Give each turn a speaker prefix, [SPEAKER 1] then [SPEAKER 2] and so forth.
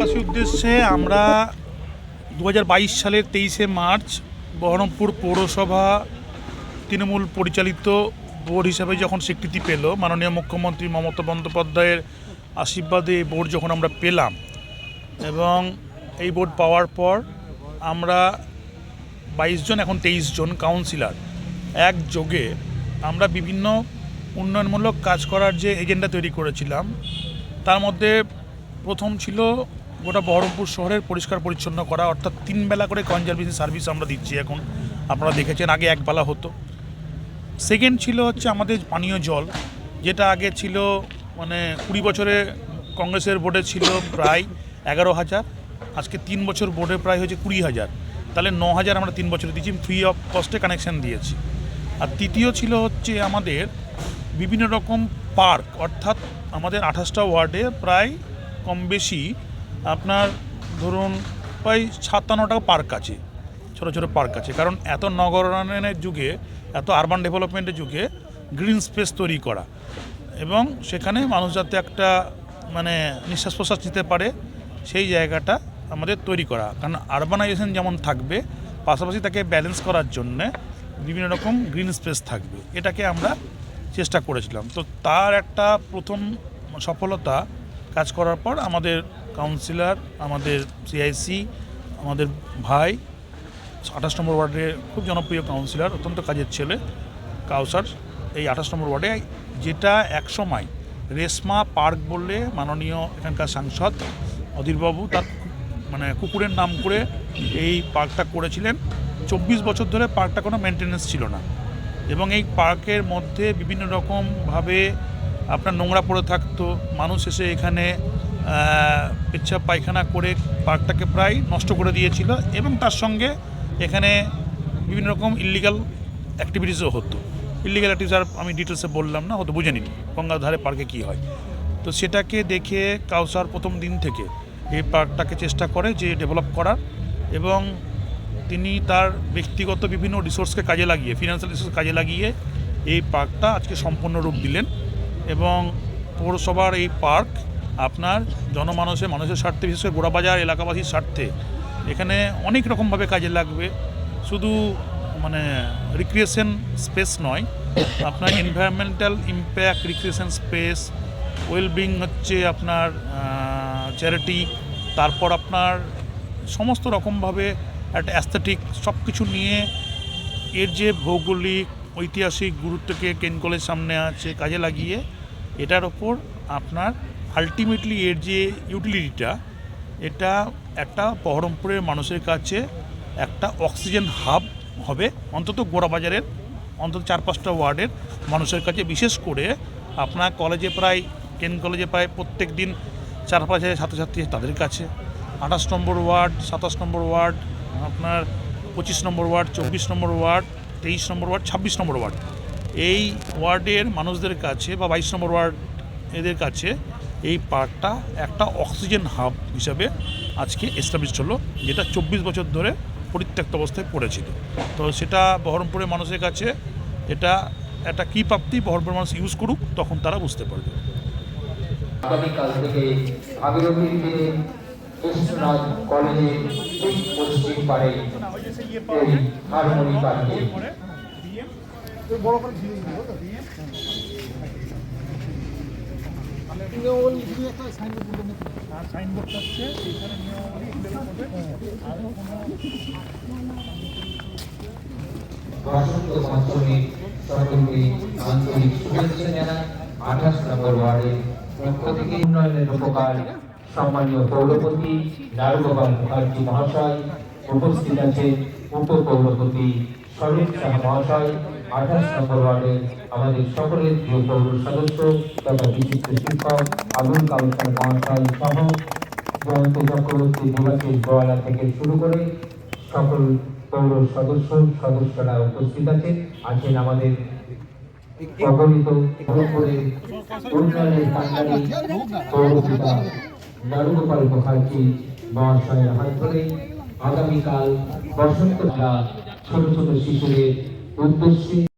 [SPEAKER 1] উদ্দেশ্যে আমরা দু হাজার বাইশ সালের তেইশে মার্চ বহরমপুর পৌরসভা তৃণমূল পরিচালিত বোর্ড হিসাবে যখন স্বীকৃতি পেল, মাননীয় মুখ্যমন্ত্রী মমতা বন্দ্যোপাধ্যায়ের আশীর্বাদে এই বোর্ড যখন আমরা পেলাম এবং এই বোর্ড পাওয়ার পর আমরা বাইশ জন, এখন তেইশ জন কাউন্সিলর একযোগে আমরা বিভিন্ন উন্নয়নমূলক কাজ করার যে এজেন্ডা তৈরি করেছিলাম, তার মধ্যে প্রথম ছিল গোটা বহরমপুর শহরের পরিষ্কার পরিচ্ছন্ন করা, অর্থাৎ তিন বেলা করে কনজারভেশন সার্ভিস আমরা দিচ্ছি এখন। আপনারা দেখেছেন, আগে এক বেলা হতো। সেকেন্ড ছিল হচ্ছে আমাদের পানীয় জল, যেটা আগে ছিল মানে কুড়ি বছরে কংগ্রেসের বোর্ডে ছিল প্রায় এগারো হাজার, আজকে তিন বছর বোর্ডে প্রায় হয়েছে কুড়ি হাজার। তাহলে ন হাজার আমরা তিন বছরে দিয়েছি ফ্রি অফ কস্টে কানেকশান দিয়েছি। আর তৃতীয় ছিল হচ্ছে আমাদের বিভিন্ন রকম পার্ক অর্থাৎ আমাদের আঠাশটা ওয়ার্ডে প্রায় কম বেশি আপনার ধরুন প্রায় সাতান্নটা পার্ক আছে ছোটো ছোটো পার্ক আছে কারণ এত নগরায়নের যুগে, এত আরবান ডেভেলপমেন্টের যুগে গ্রিন স্পেস তৈরি করা এবং সেখানে মানুষ যাতে একটা মানে নিঃশ্বাস প্রশ্বাস নিতে পারে, সেই জায়গাটা আমাদের তৈরি করা। কারণ আরবানাইজেশন যেমন থাকবে, পাশাপাশি তাকে ব্যালেন্স করার জন্যে বিভিন্ন রকম গ্রিন স্পেস থাকবে। এটাকে আমরা চেষ্টা করেছিলাম। তো তার একটা প্রথম সফলতা কাজ করার পর আমাদের কাউন্সিলর আমাদের সিআইসি আমাদের ভাই, আঠাশ নম্বর ওয়ার্ডের খুব জনপ্রিয় কাউন্সিলর অত্যন্ত কাজের ছেলে, কাউসার। এই আঠাশ নম্বর ওয়ার্ডে যেটা একসময় রেশমা পার্ক বললে মাননীয় এখানকার সাংসদ অধীরবাবু তার মানে কুকুরের নাম করে এই পার্কটা করেছিলেন। চব্বিশ বছর ধরে পার্কটা কোনো মেনটেনেন্স ছিল না। এবং এই পার্কের মধ্যে বিভিন্ন রকমভাবে আপনার নোংরা পড়ে থাকতো, মানুষ এসে এখানে পেচ্ছাপ পায়খানা করে পার্কটাকে প্রায় নষ্ট করে দিয়েছিল এবং তার সঙ্গে এখানে বিভিন্ন রকম ইলিগাল অ্যাক্টিভিটিসও হতো। ইলিগাল অ্যাক্টিভিটিস আর আমি ডিটেলসে বললাম না, হয়তো বুঝে নিন গঙ্গার ধারে পার্কে কী হয়। তো সেটাকে দেখে কাউসার প্রথম দিন থেকে এই পার্কটাকে চেষ্টা করে যে ডেভেলপ করার এবং তিনি তার ব্যক্তিগত বিভিন্ন রিসোর্সকে কাজে লাগিয়ে ফিনান্সিয়াল রিসোর্স কাজে লাগিয়ে এই পার্কটা আজকে সম্পূর্ণ রূপ দিলেন। এবং পৌরসভার এই পার্ক আপনার জনমানুষের মানুষের স্বার্থে, বিশেষ করে গোড়াবাজার এলাকাবাসীর স্বার্থে। এখানে অনেক রকমভাবে কাজে লাগবে। শুধু মানে রিক্রিয়েশন স্পেস নয়, আপনার environmental impact recreation space wellbeing হচ্ছে আপনার চ্যারিটি তারপর আপনার সমস্ত রকমভাবে একটা অ্যাস্থেটিক সব কিছু নিয়ে এর যে ভৌগোলিক ঐতিহাসিক গুরুত্বকে কেন কলেজ সামনে আছে, কাজে লাগিয়ে। এটার ওপর আপনার আলটিমেটলি এর যে ইউটিলিটিটা এটা একটা বহরমপুরের মানুষের কাছে একটা অক্সিজেন হাব হবে। অন্তত গোড়াবাজারের, অন্তত চার পাঁচটা ওয়ার্ডের মানুষের কাছে। বিশেষ করে আপনার কলেজে প্রায়, কেন কলেজে প্রায় প্রত্যেক দিন চার পাঁচ হাজার ছাত্রছাত্রী তাদের কাছে। আঠাশ নম্বর ওয়ার্ড, সাতাশ নম্বর ওয়ার্ড, আপনার পঁচিশ নম্বর ওয়ার্ড, চব্বিশ নম্বর ওয়ার্ড তেইশ নম্বর ওয়ার্ড, ছাব্বিশ নম্বর ওয়ার্ড। এই ওয়ার্ডের মানুষদের কাছে বা বাইশ নম্বর ওয়ার্ড এদের কাছে এই পার্কটা একটা অক্সিজেন হাব হিসাবে আজকে এস্টাবলিশ হলো, যেটা চব্বিশ বছর ধরে পরিত্যক্ত অবস্থায় পড়েছিল। তো সেটা বহরমপুরের মানুষের কাছে এটা একটা কী প্রাপ্তি, বহরমপুরের মানুষ ইউজ করুক, তখন তারা বুঝতে পারবে।
[SPEAKER 2] আগামীকাল থেকে পশ্চিম আঠাশ নম্বর উন্নয়নের উপকার সম্মানীয় পৌরপতি নারুগোপাল মুখার্জি মহাশয় উপস্থিত আছেন উপপৌরপতি সলিল শাহ মহাশয় আঠাশ নম্বর ওয়ার্ডের আমাদের সকলের প্রিয় পৌর সদস্য তথা বিশিষ্ট শিক্ষক আবুল কাউসার মহাশয় সহ জয়ন্ত চক্রবর্তী নিবাসী গোয়ালা থেকে শুরু করে সকল পৌর সদস্য সদস্যরা উপস্থিত আছেন আছেন আমাদের অগণিত ভরপুরের উন্নয়নের কান্ডারি পৌরপিতা নারুগোপাল মুখার্জি মহাশয়ের হাত ধরে আগামীকাল বসন্ত ছোট ছোট শিশুদের উদ্দেশ্যে